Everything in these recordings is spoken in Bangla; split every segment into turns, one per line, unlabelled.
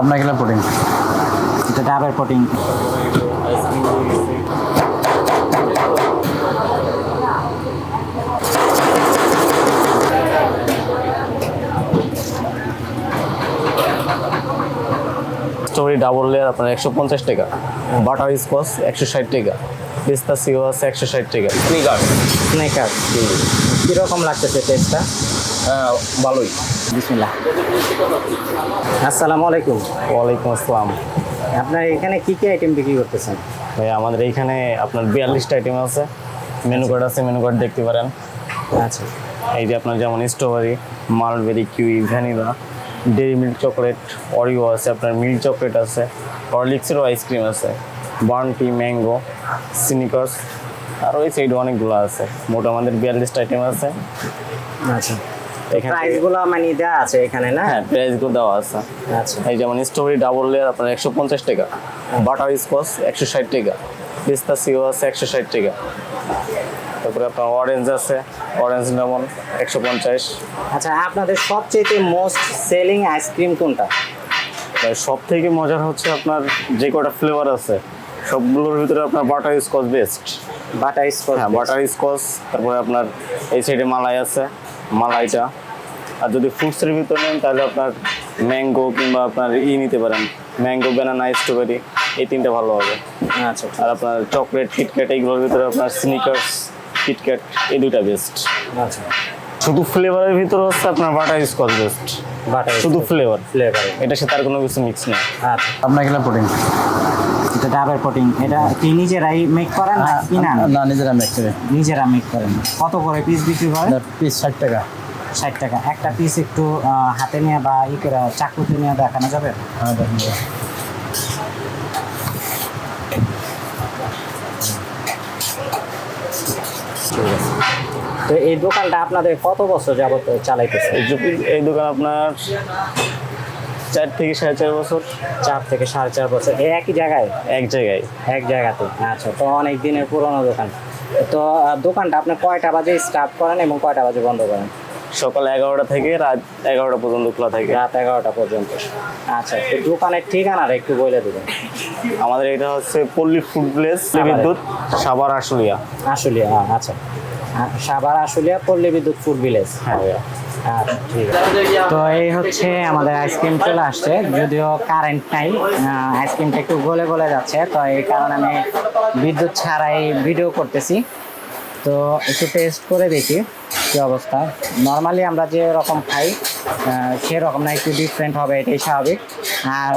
আপনার গেলে পুডিং
এটা ডাবের পটিং
স্টোরি ডাবল লেয়ার আপনার একশো পঞ্চাশ টাকা। বাটার স্কচ একশো ষাট টাকা। পিস্তা সিও আছে একশো ষাট টাকা। স্নিকার
স্নেকার কীরকম লাগতেছে টেস্টটা
হ্যাঁ ভালোই।
বিসমিল্লাহ। আসসালামু আলাইকুম।
ওয়ালাইকুম আসসালাম।
আপনার এখানে কি কি আইটেম বিক্রি করতেছেন?
ভাই আমাদের এইখানে আপনার বিয়াল্লিশটা আইটেম আছে। মেনু কার্ড আছে মেনু কার্ড দেখতে পারেন।
আচ্ছা।
এই যে আপনার যেমন strawberry mulberry kiwi vanilla Dairy Milk chocolate Oreo আছে আপনার মিল্ক চকলেট আছে হরলিক্সেরও আইসক্রিম আছে বার্নটি ম্যাঙ্গো সিনিকার্স আর ওই সাইডে অনেকগুলো আছে। মোট আমাদের বিয়াল্লিশটা আইটেম আছে।
আচ্ছা।
এখানে
প্রাইসগুলো মানে দেওয়া আছে এখানে না?
হ্যাঁ প্রাইসগুলো দেওয়া আছে।
আচ্ছা।
এই যেমন স্ট্রবেরি ডাবল লেয়ার আপনার একশো পঞ্চাশ টাকা বাটার স্কচ একশো ষাট টাকা পিস্তা সিও আছে একশো ষাট টাকা। তারপরে আপনার অরেঞ্জ আছে অরেঞ্জ লেমন একশো পঞ্চাশ।
আচ্ছা আপনাদের সবচেয়ে মোস্ট সেলিং আইসক্রিম কোনটা?
সব থেকে মজার হচ্ছে আপনার যে কটা ফ্লেভার আছে সবগুলোর ভিতরে আপনার butterscotch best
butterscotch
হ্যাঁ বাটার স্কচ তারপরে আপনার এই সাইডে মালাই আছে মালাইটা। আর যদি ফ্রুটসের ভিতরে নেন তাহলে আপনার ম্যাঙ্গো কিংবা আপনার ই নিতে পারেন। ম্যাঙ্গো ব্যানানা স্ট্রবেরি এই তিনটা ভালো হবে।
আচ্ছা
আর আপনার চকলেট কিটক্যাট এইগুলোর ভিতরে আপনার স্নিকার্স কিটক্যাট এই দুটা বেস্ট
আচ্ছা।
শুধু ফ্লেভারের ভিতরে হচ্ছে আপনার বাটার স্কচ বেস্ট শুধু ফ্লেভার
ফ্লেভার
এটার সাথে আর কোনো কিছু মিক্স নেই।
আচ্ছা
আপনার গেলে পুডিং
এটা ডাবের পটিং এটা কি নিজেরাই মেক করেন না কিনা
না? না নিজেরা মেক করে।
নিজেরা মেক করেন। কত করে পিস বিক্রি করেন
পিস ষাট টাকা।
ষাট টাকা। একটা পিস একটু হাতে নিয়ে বা ই করে চাকুতে নিয়ে দেখানো যাবে?
হ্যাঁ দেখুন তো।
তো এই দোকানটা আপনাদের কত বছর যাবত চালাইতেছে
এই দোকান আপনার চার থেকে সাড়ে চার বছর।
চার থেকে সাড়ে চার বছর। একই জায়গায়?
এক জায়গায়।
এক জায়গাতে। আচ্ছা তো অনেক দিনের পুরনো দোকান। তো দোকানটা আপনি কয়টা বাজে স্টার্ট করেন এবং কয়টা বাজে বন্ধ করেন?
সকাল এগারোটা থেকে রাত এগারোটা পর্যন্ত খোলা থাকে।
রাত এগারোটা পর্যন্ত। আচ্ছা তো দোকানের ঠিকানাটা একটু বলে দেবেন।
আমাদের এটা হচ্ছে পল্লী ফুড প্লেস বিদ্যুৎ সাবার আশুলিয়া।
আশুলিয়া হ্যাঁ, আচ্ছা। সাভার আশুলিয়া পল্লী বিদ্যুৎ ফুড ভিলেজ
হ্যাঁ।
আছে। তো এই হচ্ছে আমাদের আইসক্রিম চলে আসছে যদিও কারেন্ট নাই আইসক্রিমটা একটু গলে গলে যাচ্ছে তো এই কারণে আমি বিদ্যুৎ ছাড়াই ভিডিও করতেছি। তো একটু টেস্ট করে দেখি। কি অবস্থা। নর্মালি আমরা যে রকম খাই সেরকম না, একটু ডিফারেন্ট হবে, এটাই স্বাভাবিক। আর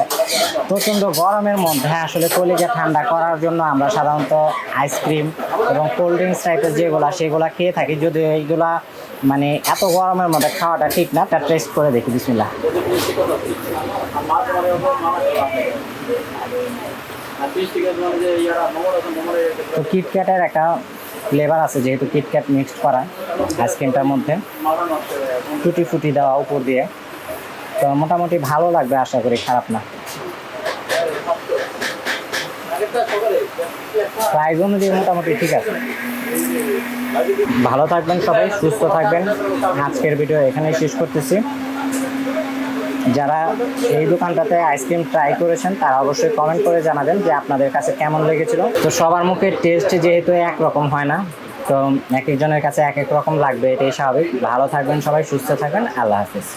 প্রচণ্ড গরমের মধ্যে আসলে কলিজা ঠান্ডা করার জন্য আমরা সাধারণত আইসক্রিম এবং কোল্ড ড্রিঙ্কস টাইপের যেগুলা, সেগুলা খেয়ে থাকি। যদি এইগুলা মানে এত গরমের মধ্যে খাওয়াটা ঠিক না তা টেস্ট করে দেখি বিসমিল্লা তো কিটক্যাটের একটা ফ্লেভার আছে যেহেতু কিটক্যাট মিক্সড করা আইসক্রিমটার মধ্যে। টুটি ফুটি দেওয়া উপর দিয়ে। তো মোটামুটি ভালো লাগবে আশা করি, খারাপ না। প্রাইস অনুযায়ী মোটামুটি ঠিক আছে। ভালো থাকবেন সবাই, সুস্থ থাকবেন। আজকের ভিডিও এখানেই শেষ করতেছি। যারা এই দোকানটাতে আইসক্রিম ট্রাই করেছেন, তারা অবশ্যই কমেন্ট করে জানাবেন যে আপনাদের কাছে কেমন লেগেছিল। তো সবার মুখে টেস্ট যেহেতু একরকম হয় না, তো এক একজনের কাছে এক এক রকম লাগবে, এটাই স্বাভাবিক। ভালো থাকবেন সবাই, সুস্থ থাকবেন। আল্লাহ হাফিজ।